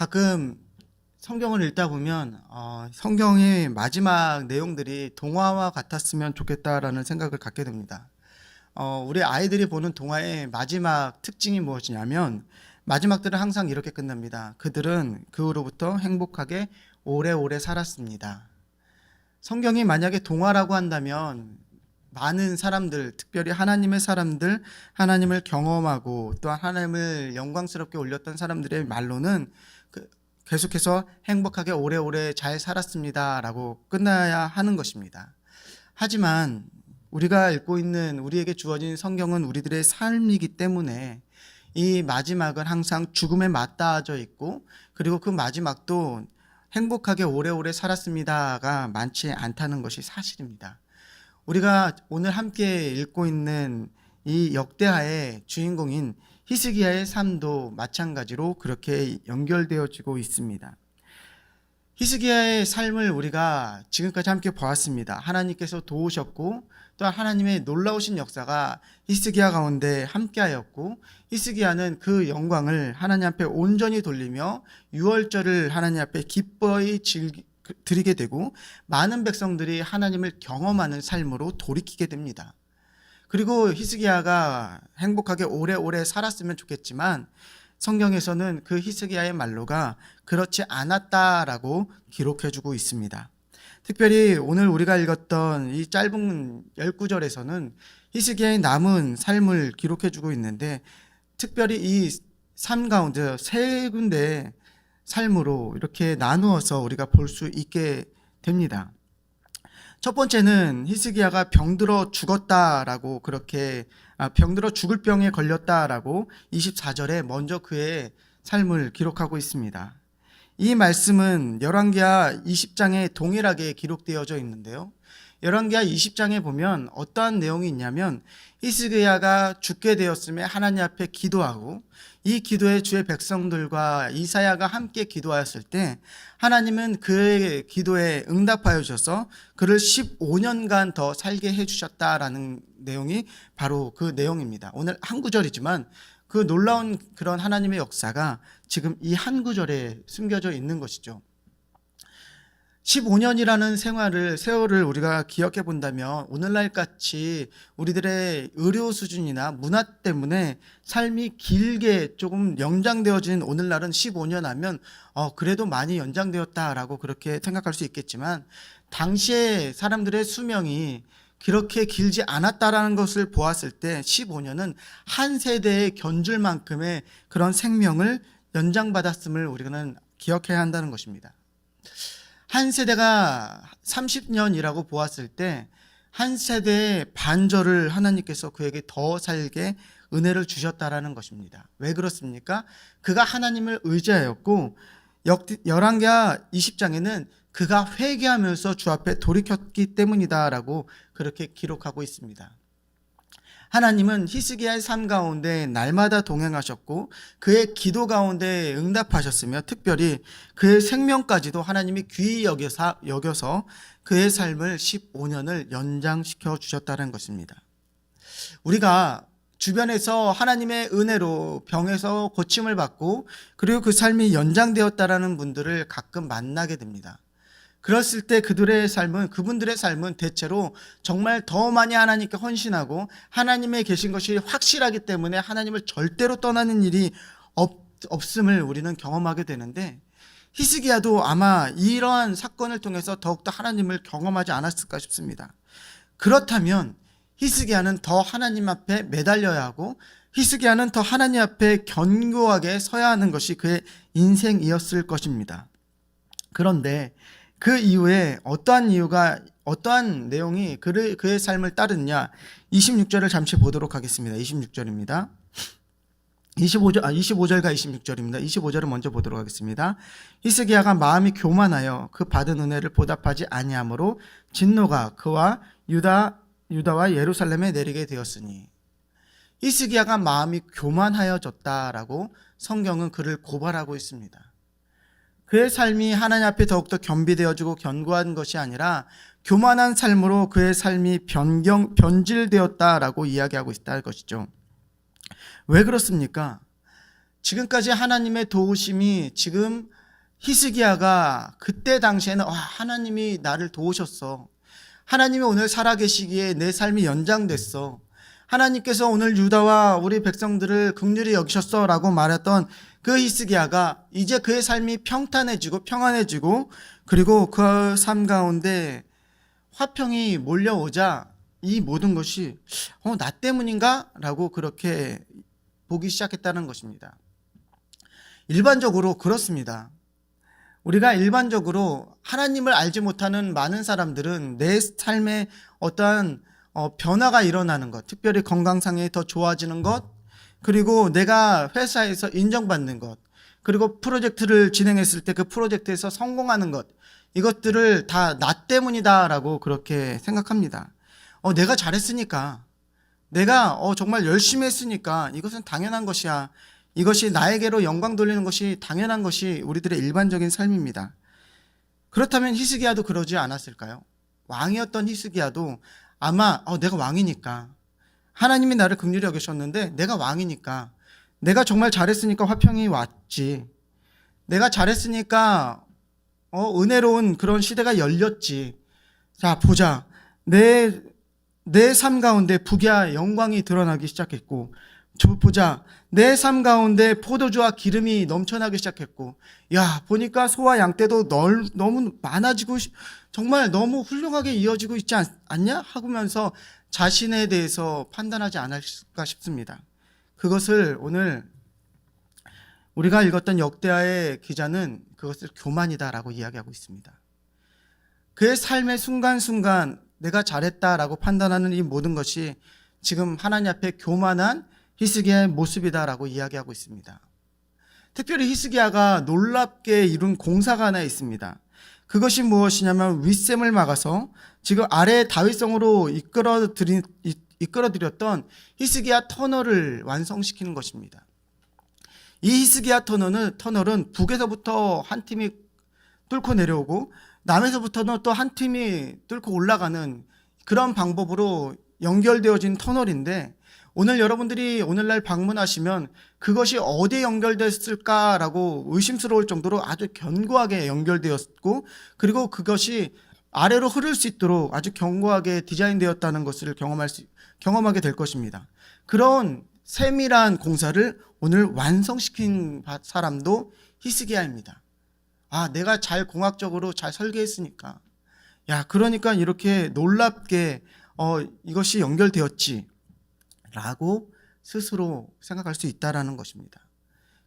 가끔 성경을 읽다 보면 어, 성경의 마지막 내용들이 동화와 같았으면 좋겠다라는 생각을 갖게 됩니다. 어, 우리 아이들이 보는 동화의 마지막 특징이 무엇이냐면 마지막들은 항상 이렇게 끝납니다. 그들은 그 후로부터 행복하게 오래오래 살았습니다. 성경이 만약에 동화라고 한다면 많은 사람들, 특별히 하나님의 사람들, 하나님을 경험하고 또한 하나님을 영광스럽게 올렸던 사람들의 말로는 그 계속해서 행복하게 오래오래 잘 살았습니다 라고 끝나야 하는 것입니다. 하지만 우리가 읽고 있는 우리에게 주어진 성경은 우리들의 삶이기 때문에 이 마지막은 항상 죽음에 맞닿아져 있고 그리고 그 마지막도 행복하게 오래오래 살았습니다가 많지 않다는 것이 사실입니다. 우리가 오늘 함께 읽고 있는 이 역대하의 주인공인 히스기야의 삶도 마찬가지로 그렇게 연결되어지고 있습니다. 히스기야의 삶을 우리가 지금까지 함께 보았습니다. 하나님께서 도우셨고 또한 하나님의 놀라우신 역사가 히스기야 가운데 함께하였고 히스기야는 그 영광을 하나님 앞에 온전히 돌리며 유월절을 하나님 앞에 기뻐히 드리게 되고 많은 백성들이 하나님을 경험하는 삶으로 돌이키게 됩니다. 그리고 히스기야가 행복하게 오래오래 살았으면 좋겠지만 성경에서는 그 히스기야의 말로가 그렇지 않았다라고 기록해주고 있습니다. 특별히 오늘 우리가 읽었던 이 짧은 19절에서는 히스기야의 남은 삶을 기록해주고 있는데 특별히 이 삶 가운데 세 군데 삶으로 이렇게 나누어서 우리가 볼 수 있게 됩니다. 첫 번째는 히스기야가 병들어 죽었다라고 그렇게 아, 병들어 죽을 병에 걸렸다라고 24절에 먼저 그의 삶을 기록하고 있습니다. 이 말씀은 열왕기하 20장에 동일하게 기록되어져 있는데요. 열왕기하 20장에 보면 어떠한 내용이 있냐면 히스기야가 죽게 되었음에 하나님 앞에 기도하고 이 기도에 주의 백성들과 이사야가 함께 기도하였을 때 하나님은 그의 기도에 응답하여 주셔서 그를 15년간 더 살게 해 주셨다라는 내용이 바로 그 내용입니다. 오늘 한 구절이지만 그 놀라운 그런 하나님의 역사가 지금 이 한 구절에 숨겨져 있는 것이죠. 15년이라는 생활을 세월을 우리가 기억해 본다면 오늘날 같이 우리들의 의료 수준이나 문화 때문에 삶이 길게 조금 연장되어진 오늘날은 15년 하면 어 그래도 많이 연장되었다라고 그렇게 생각할 수 있겠지만 당시에 사람들의 수명이 그렇게 길지 않았다라는 것을 보았을 때 15년은 한 세대에 견줄 만큼의 그런 생명을 연장받았음을 우리는 기억해야 한다는 것입니다. 한 세대가 30년이라고 보았을 때 한 세대의 반절을 하나님께서 그에게 더 살게 은혜를 주셨다라는 것입니다. 왜 그렇습니까? 그가 하나님을 의지하였고 열왕기하 20장에는 그가 회개하면서 주 앞에 돌이켰기 때문이다라고 그렇게 기록하고 있습니다. 하나님은 히스기야의 삶 가운데 날마다 동행하셨고 그의 기도 가운데 응답하셨으며 특별히 그의 생명까지도 하나님이 귀히 여겨서, 여겨서 그의 삶을 15년을 연장시켜 주셨다는 것입니다. 우리가 주변에서 하나님의 은혜로 병에서 고침을 받고 그리고 그 삶이 연장되었다라는 분들을 가끔 만나게 됩니다. 그랬을 때 그들의 삶은 그분들의 삶은 대체로 정말 더 많이 하나님께 헌신하고 하나님의 계신 것이 확실하기 때문에 하나님을 절대로 떠나는 일이 없, 없음을 우리는 경험하게 되는데 히스기야도 아마 이러한 사건을 통해서 더욱더 하나님을 경험하지 않았을까 싶습니다. 그렇다면 히스기야는 더 하나님 앞에 매달려야 하고 히스기야는 더 하나님 앞에 견고하게 서야 하는 것이 그의 인생이었을 것입니다. 그런데 그 이후에 어떠한 이유가 어떠한 내용이 그를, 그의 삶을 따르느냐 26절을 잠시 보도록 하겠습니다. 26절입니다. 25절, 아, 25절과 26절입니다. 25절을 먼저 보도록 하겠습니다. 히스기야가 마음이 교만하여 그 받은 은혜를 보답하지 아니하므로 진노가 그와 유다 유다와 예루살렘에 내리게 되었으니 히스기야가 마음이 교만하여졌다라고 성경은 그를 고발하고 있습니다. 그의 삶이 하나님 앞에 더욱더 겸비되어지고 견고한 것이 아니라 교만한 삶으로 그의 삶이 변경 변질되었다라고 이야기하고 있다는 것이죠. 왜 그렇습니까? 지금까지 하나님의 도우심이 지금 히스기야가 그때 당시에는 와, 하나님이 나를 도우셨어. 하나님이 오늘 살아계시기에 내 삶이 연장됐어. 하나님께서 오늘 유다와 우리 백성들을 극률히 여기셨어라고 말했던 그 히스기야가 이제 그의 삶이 평탄해지고 평안해지고 그리고 그 삶 가운데 화평이 몰려오자 이 모든 것이 어, 나 때문인가 라고 그렇게 보기 시작했다는 것입니다. 일반적으로 그렇습니다. 우리가 일반적으로 하나님을 알지 못하는 많은 사람들은 내 삶에 어떠한 어, 변화가 일어나는 것, 특별히 건강상에 더 좋아지는 것, 그리고 내가 회사에서 인정받는 것, 그리고 프로젝트를 진행했을 때 그 프로젝트에서 성공하는 것, 이것들을 다 나 때문이다라고 그렇게 생각합니다. 어, 내가 잘했으니까, 내가 어, 정말 열심히 했으니까 이것은 당연한 것이야. 이것이 나에게로 영광 돌리는 것이 당연한 것이 우리들의 일반적인 삶입니다. 그렇다면 히스기야도 그러지 않았을까요? 왕이었던 히스기야도 아마 어, 내가 왕이니까 하나님이 나를 긍휼히 여기셨는데 내가 왕이니까 내가 정말 잘했으니까 화평이 왔지. 내가 잘했으니까 어, 은혜로운 그런 시대가 열렸지. 자, 보자. 내, 내 삶 가운데 북야 영광이 드러나기 시작했고, 저 보자. 내 삶 가운데 포도주와 기름이 넘쳐나기 시작했고, 야, 보니까 소와 양 떼도 널, 너무 많아지고, 시- 정말 너무 훌륭하게 이어지고 있지 않, 않냐? 하면서 자신에 대해서 판단하지 않을까 싶습니다. 그것을 오늘 우리가 읽었던 역대하의 기자는 그것을 교만이다라고 이야기하고 있습니다. 그의 삶의 순간순간 내가 잘했다라고 판단하는 이 모든 것이 지금 하나님 앞에 교만한 히스기야의 모습이다라고 이야기하고 있습니다. 특별히 히스기야가 놀랍게 이룬 공사가 하나 있습니다. 그것이 무엇이냐면 윗셈을 막아서 지금 아래 다윗성으로 이끌어들인 이끌어들였던 히스기야 터널을 완성시키는 것입니다. 이 히스기야 터널은 터널은 북에서부터 한 팀이 뚫고 내려오고 남에서부터는 또 한 팀이 뚫고 올라가는 그런 방법으로 연결되어진 터널인데 오늘 여러분들이 오늘날 방문하시면 그것이 어디에 연결됐을까라고 의심스러울 정도로 아주 견고하게 연결되었고 그리고 그것이 아래로 흐를 수 있도록 아주 견고하게 디자인되었다는 것을 경험할 수, 경험하게 될 것입니다. 그런 세밀한 공사를 오늘 완성시킨 바- 사람도 히스기야입니다. 아, 내가 잘 공학적으로 잘 설계했으니까. 야, 그러니까 이렇게 놀랍게 어, 이것이 연결되었지. 라고 스스로 생각할 수 있다라는 것입니다.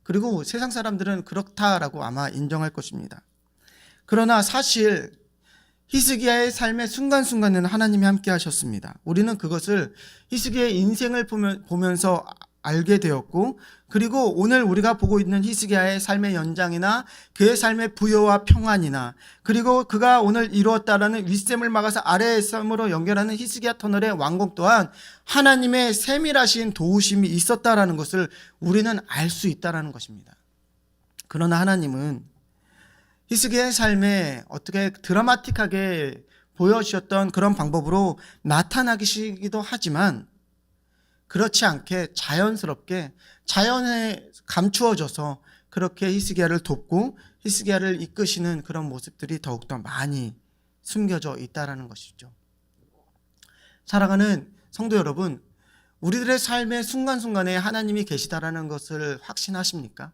그리고 세상 사람들은 그렇다라고 아마 인정할 것입니다. 그러나 사실 히스기야의 삶의 순간순간에는 하나님이 함께 하셨습니다. 우리는 그것을 히스기야의 인생을 보면, 보면서 알게 되었고, 그리고 오늘 우리가 보고 있는 히스기야의 삶의 연장이나 그의 삶의 부여와 평안이나, 그리고 그가 오늘 이루었다라는 윗셈을 막아서 아래의 셈으로 연결하는 히스기야 터널의 완공 또한 하나님의 세밀하신 도우심이 있었다라는 것을 우리는 알 수 있다라는 것입니다. 그러나 하나님은 히스기야의 삶에 어떻게 드라마틱하게 보여주셨던 그런 방법으로 나타나기도 하지만 그렇지 않게 자연스럽게 자연에 감추어져서 그렇게 히스기야를 돕고 히스기야를 이끄시는 그런 모습들이 더욱더 많이 숨겨져 있다라는 것이죠. 사랑하는 성도 여러분, 우리들의 삶의 순간순간에 하나님이 계시다라는 것을 확신하십니까?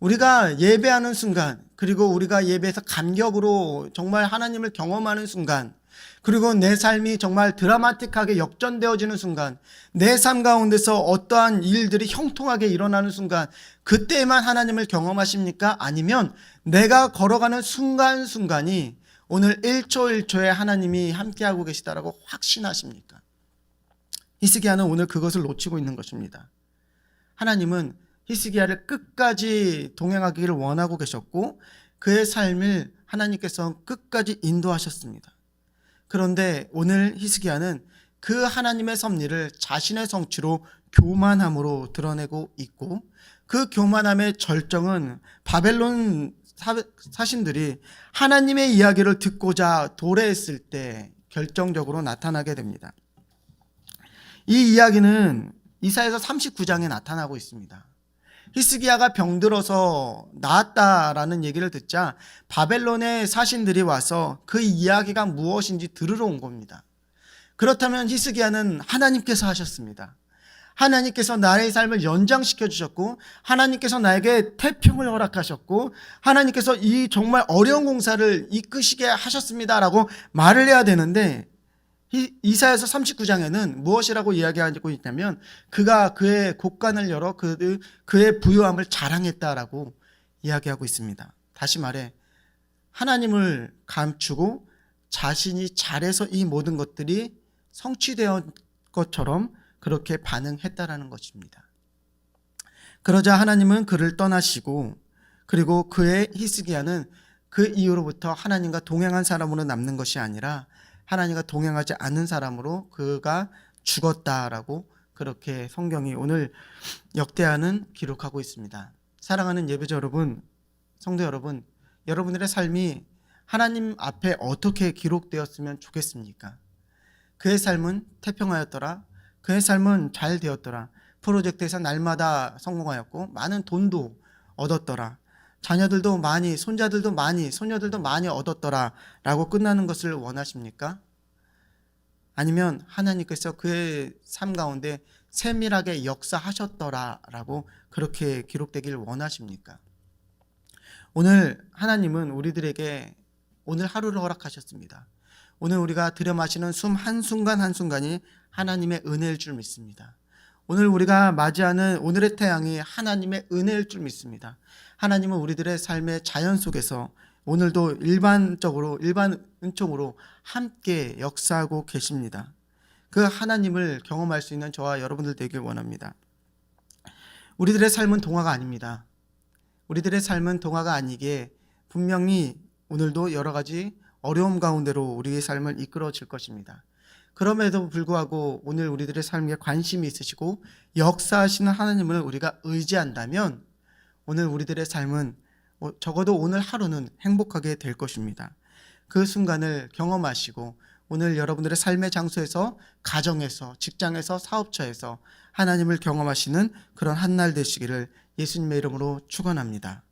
우리가 예배하는 순간, 그리고 우리가 예배에서 감격으로 정말 하나님을 경험하는 순간, 그리고 내 삶이 정말 드라마틱하게 역전되어지는 순간, 내 삶 가운데서 어떠한 일들이 형통하게 일어나는 순간, 그때만 하나님을 경험하십니까? 아니면 내가 걸어가는 순간순간이 오늘 1초 1초에 하나님이 함께하고 계시다라고 확신하십니까? 히스기야는 오늘 그것을 놓치고 있는 것입니다. 하나님은 히스기야를 끝까지 동행하기를 원하고 계셨고 그의 삶을 하나님께서 끝까지 인도하셨습니다. 그런데 오늘 히스기야는 그 하나님의 섭리를 자신의 성취로 교만함으로 드러내고 있고 그 교만함의 절정은 바벨론 사- 사신들이 하나님의 이야기를 듣고자 도래했을 때 결정적으로 나타나게 됩니다. 이 이야기는 이사에서 39장에 나타나고 있습니다. 히스기야가 병들어서 나았다라는 얘기를 듣자 바벨론의 사신들이 와서 그 이야기가 무엇인지 들으러 온 겁니다. 그렇다면 히스기야는 하나님께서 하셨습니다. 하나님께서 나의 삶을 연장시켜 주셨고 하나님께서 나에게 태평을 허락하셨고 하나님께서 이 정말 어려운 공사를 이끄시게 하셨습니다라고 말을 해야 되는데 이- 이사야서 39장에는 무엇이라고 이야기하고 있냐면 그가 그의 곡간을 열어 그, 그의 부유함을 자랑했다라고 이야기하고 있습니다. 다시 말해 하나님을 감추고 자신이 잘해서 이 모든 것들이 성취되었 것처럼 그렇게 반응했다라는 것입니다. 그러자 하나님은 그를 떠나시고 그리고 그의 히스기야는 그 이후로부터 하나님과 동행한 사람으로 남는 것이 아니라 하나님과 동행하지 않는 사람으로 그가 죽었다라고 그렇게 성경이 오늘 역대하는 기록하고 있습니다. 사랑하는 예배자 여러분, 성도 여러분, 여러분들의 삶이 하나님 앞에 어떻게 기록되었으면 좋겠습니까? 그의 삶은 태평하였더라. 그의 삶은 잘 되었더라. 프로젝트에서 날마다 성공하였고 많은 돈도 얻었더라. 자녀들도 많이, 손자들도 많이, 소녀들도 많이 얻었더라 라고 끝나는 것을 원하십니까? 아니면 하나님께서 그의 삶 가운데 세밀하게 역사하셨더라 라고 그렇게 기록되길 원하십니까? 오늘 하나님은 우리들에게 오늘 하루를 허락하셨습니다. 오늘 우리가 들여 마시는 숨 한순간 한순간이 하나님의 은혜일 줄 믿습니다. 오늘 우리가 맞이하는 오늘의 태양이 하나님의 은혜일 줄 믿습니다. 하나님은 우리들의 삶의 자연 속에서 오늘도 일반적으로 일반 은총으로 함께 역사하고 계십니다. 그 하나님을 경험할 수 있는 저와 여러분들 되길 원합니다. 우리들의 삶은 동화가 아닙니다. 우리들의 삶은 동화가 아니기에 분명히 오늘도 여러 가지 어려움 가운데로 우리의 삶을 이끌어 질 것입니다. 그럼에도 불구하고 오늘 우리들의 삶에 관심이 있으시고 역사하시는 하나님을 우리가 의지한다면 오늘 우리들의 삶은 어, 적어도 오늘 하루는 행복하게 될 것입니다. 그 순간을 경험하시고 오늘 여러분들의 삶의 장소에서 가정에서 직장에서 사업처에서 하나님을 경험하시는 그런 한 날 되시기를 예수님의 이름으로 축원합니다.